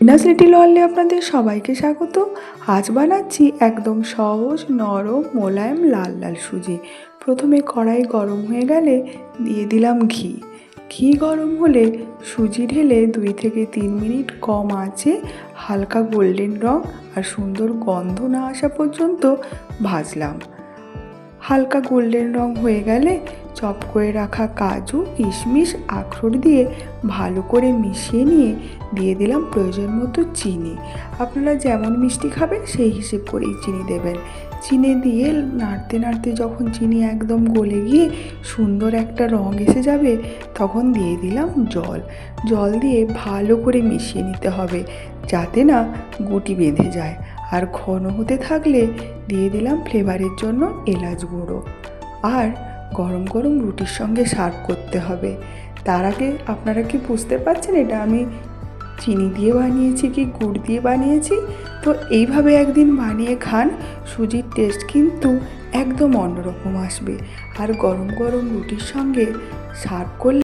ইনাস little ওয়ার্ল্ডে আপনাদের সবাইকে স্বাগত। আজ বানাচ্ছি একদম সহজ, নরম, মোলায়েম, লাল লাল সুজি। প্রথমে কড়াই গরম হয়ে গেলে দিয়ে দিলাম ঘি। ঘি গরম হলে সুজি ঢেলে দুই থেকে তিন মিনিট কম আঁচে হালকা গোল্ডেন রং আর সুন্দর গন্ধ না আসা পর্যন্ত ভাজলাম। হালকা গোল্ডেন রং হয়ে গেলে চপ করে রাখা কাজু, কিশমিশ, আখরোট দিয়ে ভালো করে মিশিয়ে নিয়ে দিয়ে দিলাম প্রয়োজন মতো চিনি। আপনারা যেমন মিষ্টি খাবেন, সেই হিসেব করেই চিনি দেবেন। চিনি দিয়ে নাড়তে নাড়তে যখন চিনি একদম গলে গিয়ে সুন্দর একটা রং এসে যাবে, তখন দিয়ে দিলাম জল। জল দিয়ে ভালো করে মিশিয়ে নিতে হবে, যাতে না গুটি বেঁধে যায়। আর ঘন হতে থাকলে দিয়ে দিলাম ফ্লেভারের জন্য এলাচ গুঁড়ো। আর গরম গরম রুটির সঙ্গে সার্ভ করতে হবে। তার আগে আপনারা কি বুঝতে পারছেন এটা আমি চিনি দিয়ে বানিয়েছি কি গুড় দিয়ে বানিয়েছি? তো এইভাবে একদিন বানিয়ে খান, সুজির টেস্ট কিন্তু একদম অন্যরকম আসবে। আর গরম গরম রুটির সঙ্গে সার্ভ করলে